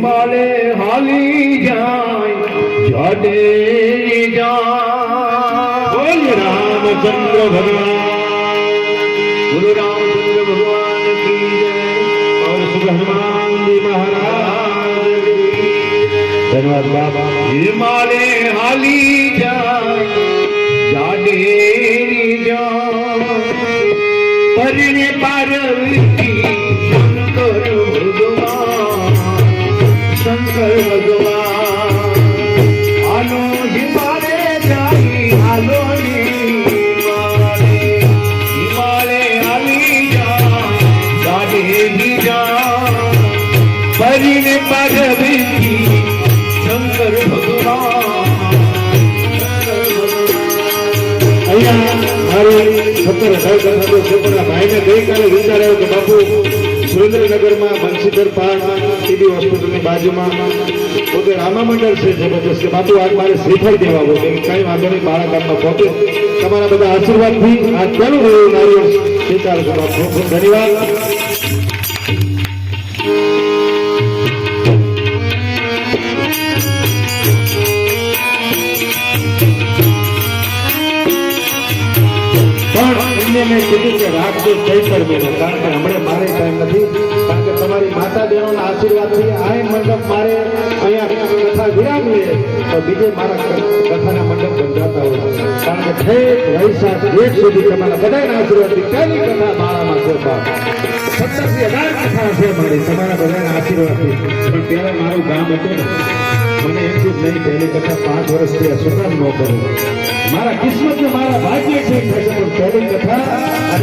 મારે હાલી જાય જડે જાય બોલ રામચંદ્ર ભગવાન. ગુરુ રામચંદ્ર ભગવાન કી જય. ઓર સુબ્રહ્મણ્ય મહારાજ. ધન્યવાદ બાબા. હિમાલે હાલી જાડે જાય પરને પારવી પરણે પાર્વતી શંકર ભગવાન. અહીંયા મારી સત્તર છોકરા ભાઈને ગઈકાલે વિચાર્યો કે બાપુ સુરેન્દ્રનગરમાં બંસીધર પાર્ક સીડી હોસ્પિટલની બાજુમાં પોતે રામા મંડળ છે જબરજસ્ત કે બાપુ આજ મારે શ્રીફળ દેવા બોલે મેં વાંધો નહીં મારા ગામમાં પહોંચે તમારા બધા આશીર્વાદથી આ ચાલુ રહ્યું નારિયેળ સ્વીકાર કરો ખૂબ ખૂબ ધન્યવાદ. પણ એમને મેં કીધું કે રાખજો કઈ પર કારણ કે હમણાં આશીર્વાદથી આ મંડપ મારે અહીંયા કથા વિરામ લે તો બીજે મારા કથાના મંડપ બંધાતા હોય. કારણ કે ઠેક વૈશાખ જેઠ સુધી તમારા બધાના આશીર્વાદથી કઈ કથા મારામાં છે બાપ સત્તરથી અઢાર કથા છે મારી, તમારા બધાના આશીર્વાદથી. પણ ત્યારે મારું ગામ હતું મને એમ જ નહીં, પહેલી કથા પાંચ વર્ષથી શું ન કરું. મારા કિસ્મત મારા ભાગ્ય છે, પણ પહેલી કથા